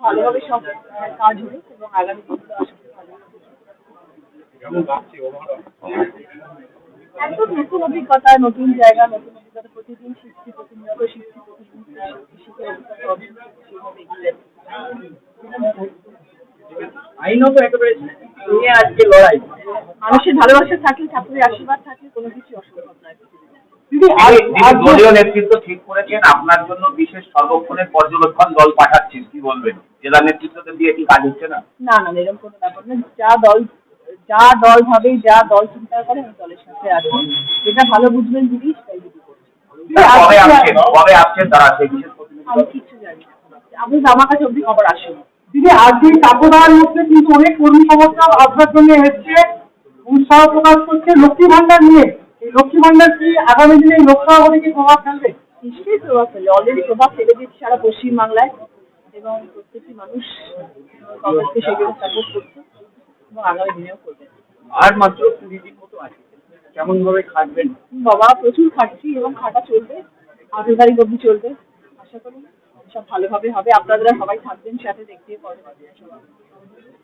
ভালোভাবে সব কাজ হোক এবং আগামী দিনগুলো আশা করি ভালো। একদম নতুন অভিজ্ঞতা নতুন জায়গা নতুন অভিজ্ঞতা প্রতিদিন শিখছি প্রতিনিয়ত শিখছি প্রতিদিন শিখে অভিজ্ঞতা অর্জন করছি। আইনত একেবারে আজকে লড়াই মানুষের ভালোবাসা থাকলে ঠাকুরের আশীর্বাদ থাকলে কোনো কিছু অসম্ভব নয় দলীয় নেতৃত্ব ঠিক করেছেন আপনার জন্য বিশেষ সর্বক্ষণের পর্যবেক্ষণ দল পাঠাচ্ছেন কি বলবেন? জেলা নেতৃত্বকে দিয়ে কি কাজ হচ্ছে না? না না না, এরকম কোনো ব্যাপার না। যা দল যা দল ভাবে যা দল চিন্তা করে আমি দলের সাথে আছি। যেটা ভালো বুঝবেন দিদি সেটাই দিদি কবে আসছেন? কবে আসছেন? তারা সেই বিশেষ আমি কিচ্ছু জানি আপনি আমার কাছে অব্দি খবর আসেনি। দিদি আজকে কাপড়ার মধ্যে কিন্তু অনেক কর্মী সমর্থক আপনার জন্য এসছে? উৎসাহ প্রকাশ করছে লক্ষ্মী ভান্ডার নিয়ে। লক্ষ্মী ভান্ডার কি আগামী দিনে এই লোকসভা ভোটে কি প্রভাব ফেলবে? নিশ্চয়ই প্রভাব ফেলে অলরেডি প্রভাব ফেলে সারা পশ্চিমবাংলায় এবং প্রত্যেকটি মানুষ কংগ্রেসকে সেগুলো সাপোর্ট করছে এবং আগামী দিনেও করবে। আর মাত্র কুড়ি দিন মতো আছে। কেমন ভাবে খাটবেন? বাবা প্রচুর খাটছি এবং খাটা চলবে আঠেরো তারিখ অবধি চলবে। আশা করি সব ভালোভাবে হবে। আপনারা সবাই থাকবেন সাথে দেখতে পাবেন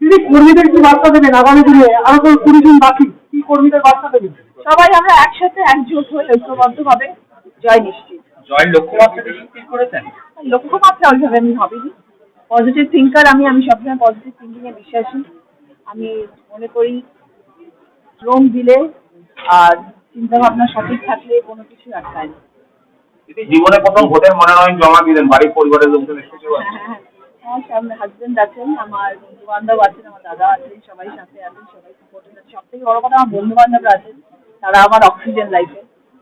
দিদি কর্মীদের কি বার্তা দেবেন? আগামী দিনে আরও তো কুড়ি দিন বাকি। কর্মীদের বার্তা দেবেন সবাই আমরা একসাথে একজোট হয়ে ঐক্যবদ্ধভাবে জয় নিশ্চিত। জয়েন্ট লক্ষ্যমাত্রা করেছেন? লক্ষ্যমাত্রা ওইভাবে আমি ভাবিনি। পজিটিভ থিঙ্কার আমি আমি সবসময় পজিটিভ থিঙ্কিং এ বিশ্বাসী। আমি মনে করি শ্রম দিলে আর চিন্তা ভাবনা সঠিক থাকলে কোনো কিছু আটকায় না। জীবনে প্রথম ভোটের মনোনয়ন জমা দিলেন বাড়ির পরিবারের লোকজন এসেছে হ্যাঁ সামনে হাজবেন্ড আছেন আমার বন্ধু বান্ধব আছেন আমার দাদা আছেন সবাই সাথে আছেন সবাই সাপোর্টে আছেন সব থেকে বড় কথা আমার বন্ধু বান্ধবরা আছেন তারা আমার অক্সিজেন লাইফে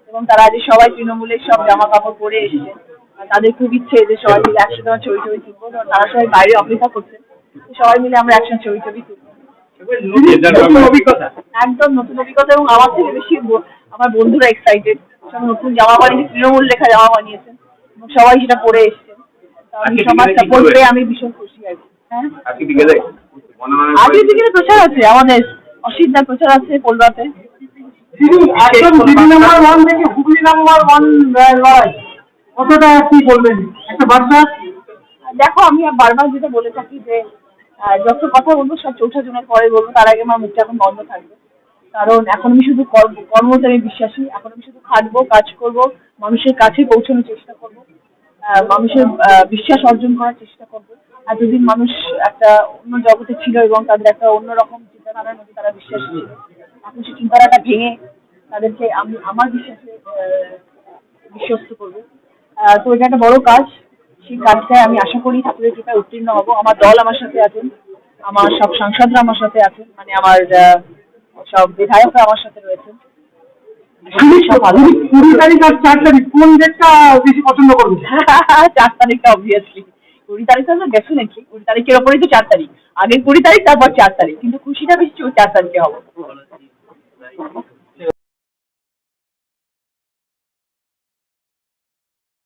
এবং তারা আজ সবাই তৃণমূলের সব জামা কাপড় পরে এসেছে। তাদের খুব ইচ্ছে যে সবাই মিলে একসাথে আমার ছবি ছবি তুলবো। তারা সবাই বাইরে অপেক্ষা করছেন তো সবাই মিলে আমরা একসাথে ছবি ছবি তুলবো। একদম নতুন অভিজ্ঞতা। এবং আমার থেকে বেশি আমার বন্ধুরা এক্সাইটেড সব নতুন জামা বানিয়েছে তৃণমূল লেখা জামা বানিয়েছেন। এবং সবাই সেটা পরে এসেছেন তো আমি আজকে সবার বিকেলে কি সাপোর্ট করবে? পেয়ে আমি ভীষণ খুশি আর হ্যাঁ? আজকে বিকেলে? আজকে বিকেলে প্রচার আছে আমাদের অসিতদার প্রচার আছে কলকাতাতে। একদম দিদি নাম্বার ওয়ান থেকে হুগলি নাম্বার ওয়ান লড়াই। কতটা কি বলবেন? একটা বার্তা? দেখো আমি বারবার যেটা বলে থাকি যে যত কথা বলব সব চৌঠা জনের পরে বলব তার আগে আমার মুখটা এখন বন্ধ থাকবে। কারণ এখন আমি শুধু কর্ম কর্মতে আমি বিশ্বাসী এখন আমি শুধু খাটবো কাজ করব মানুষের কাছে পৌঁছানোর চেষ্টা করব। মানুষের বিশ্বাস অর্জন করার চেষ্টা করব। এতদিন মানুষ একটা অন্য জগতে ছিল এবং তাদের একটা অন্যরকম চিন্তাধারার মধ্যে তারা বিশ্বাস ছিল, এখন সেই চিন্তাধারাটা ভেঙে তাদেরকে আমি, আমার বিশ্বাসে বিশ্বস্ত করব। তো এটা একটা বড় কাজ। সেই কাজটায় আমি আশা করি ঠাকুরের কৃপায় উত্তীর্ণ হব। আমার দল আমার সাথে আছেন, আমার সব সাংসদরা আমার সাথে আছেন মানে আমার সব বিধায়করা আমার সাথে রয়েছেন। কুড়ি তারিখ আর চার তারিখ কোন ডেটটা বেশি পছন্দ চার তারিখটা অবভিয়াসলি কুড়ি তারিখটা তো ডেফিনেটলি কুড়ি তারিখের ওপরেই তো চার তারিখ। আগে কুড়ি তারিখ তারপর চার তারিখ। কিন্তু খুশিটা বেশি চার তারিখে হব।